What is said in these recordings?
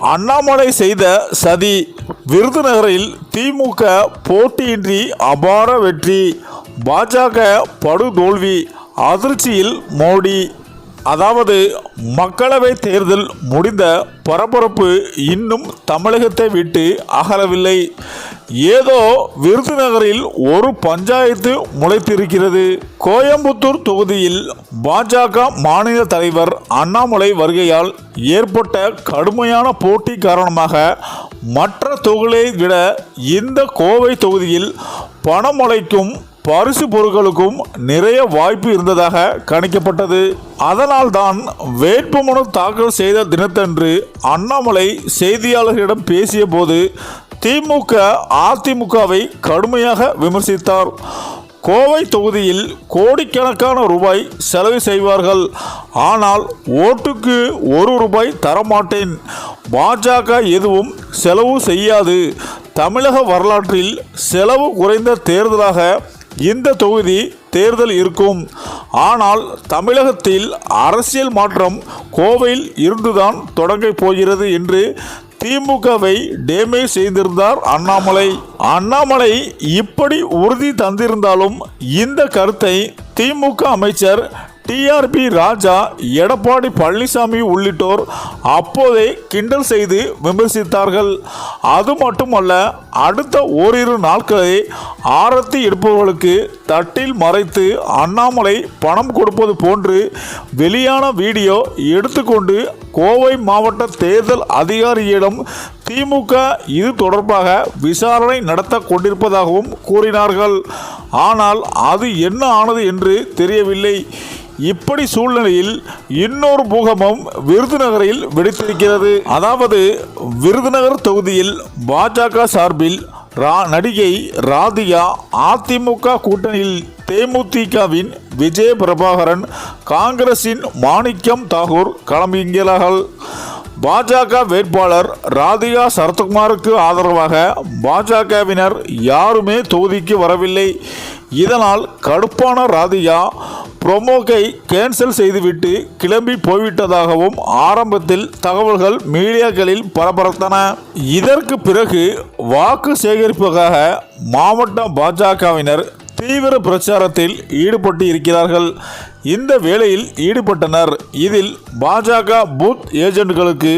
அண்ணாமலை செய்த சதி விருதுநகரில் திமுக போட்டியின்றி அபார வெற்றி. பாஜக படுதோல்வி. அதிர்ச்சியில் மோடி. அதாவது மக்களவை தேர்தல் முடிந்த பரபரப்பு இன்னும் தமிழகத்தை விட்டு அகலவில்லை. ஏதோ விருதுநகரில் ஒரு பஞ்சாயத்து முளைத்திருக்கிறது. கோயம்புத்தூர் தொகுதியில் பாஜக மாநில தலைவர் அண்ணாமலை வருகையால் ஏற்பட்ட கடுமையான போட்டி காரணமாக மற்ற தொகுதியை விட இந்த கோவை தொகுதியில் பணமுளைக்கும் பரிசு பொருட்களுக்கும் நிறைய வாய்ப்பு இருந்ததாக கணிக்கப்பட்டது. அதனால்தான் வேட்புமனு தாக்கல் செய்த தினத்தன்று அண்ணாமலை செய்தியாளர்களிடம் பேசிய போது திமுக அதிமுகவை கடுமையாக விமர்சித்தார். கோவை தொகுதியில் கோடிக்கணக்கான ரூபாய் செலவு செய்வார்கள். ஆனால் ஓட்டுக்கு ஒரு ரூபாய் தரமாட்டேன். பாஜக எதுவும் செலவு செய்யாது. தமிழக வரலாற்றில் செலவு குறைந்த தேர்தலாக இந்த தொகுதி தேர்தல் இருக்கும். ஆனால் தமிழகத்தில் அரசியல் மாற்றம் கோவையில் இருந்துதான் தொடங்கப் போகிறது என்று திமுகவை டேமேஜ் செய்திருந்தார் அண்ணாமலை. அண்ணாமலை இப்படி உறுதி தந்திருந்தாலும் இந்த கருத்தை திமுக அமைச்சர் டிஆர்பி ராஜா எடப்பாடி பழனிசாமி உள்ளிட்டோர் அப்போதே கிண்டல் செய்து விமர்சித்தார்கள். அது மட்டுமல்ல அடுத்த ஓரிரு நாட்களே ஆரத்தி எடுப்பவர்களுக்கு தட்டில் மறைத்து அண்ணாமலை பணம் கொடுப்பது போன்று வெளியான வீடியோ எடுத்துக்கொண்டு கோவை மாவட்ட தேர்தல் அதிகாரியிடம் திமுக இது தொடர்பாக விசாரணை நடத்த கொண்டிருப்பதாகவும் கூறினார்கள். ஆனால் அது என்ன ஆனது என்று தெரியவில்லை. இப்படி சூழ்நிலையில் இன்னொரு பூகம்பம் விருதுநகரில் வெடித்திருக்கிறது. அதாவது விருதுநகர் தொகுதியில் பாஜக சார்பில் ரா நடிகை ராதிகா அதிமுக கூட்டணியில் தேமுதிகவின் விஜய பிரபாகரன் காங்கிரசின் மாணிக்கம் தாகூர் களமிங்கிறார்கள் பாஜக வேட்பாளர் ராதிகா சரத்குமாருக்கு ஆதரவாக பாஜகவினர் யாருமே தொகுதிக்கு வரவில்லை. இதனால் கடுப்பான ராதிகா ப்ரொமோக்கை கேன்சல் செய்துவிட்டு கிளம்பி போய்விட்டதாகவும் ஆரம்பத்தில் தகவல்கள் மீடியாக்களில் பரபரத்தன. இதற்கு பிறகு வாக்கு சேகரிப்புக்காக மாவட்ட பாஜகவினர் தீவிர பிரச்சாரத்தில் ஈடுபட்டு இருக்கிறார்கள் இந்த வேளையில் ஈடுபட்டனர். இதில் பாஜக பூத் ஏஜென்ட்களுக்கு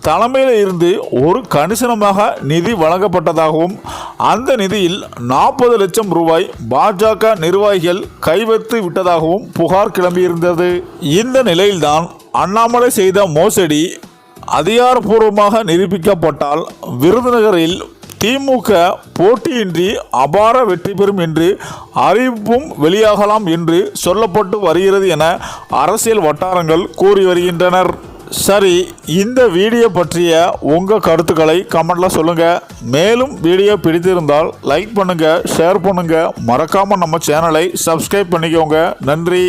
தலைமையில் இருந்து ஒரு கணிசனமாக நிதி வழங்கப்பட்டதாகவும் அந்த நிதியில் நாற்பது லட்சம் ரூபாய் பாஜக நிர்வாகிகள் கைவைத்து விட்டதாகவும் புகார் கிளம்பியிருந்தது. இந்த நிலையில்தான் அண்ணாமலை செய்த மோசடி அதிகாரப்பூர்வமாக நிரூபிக்கப்பட்டால் விருதுநகரில் திமுக போட்டியின்றி அபார வெற்றி பெறும் என்று அறிவிப்பும் வெளியாகலாம் என்று சொல்லப்பட்டு வருகிறது என அரசியல் வட்டாரங்கள் கூறி வருகின்றனர். சரி இந்த வீடியோ பற்றிய உங்கள் கருத்துக்களை கமெண்டில் சொல்லுங்கள் மேலும் வீடியோ பிடித்திருந்தால் லைக் பண்ணுங்கள் ஷேர் பண்ணுங்கள் மறக்காமல் நம்ம சேனலை சப்ஸ்கிரைப் பண்ணிக்கோங்க. நன்றி.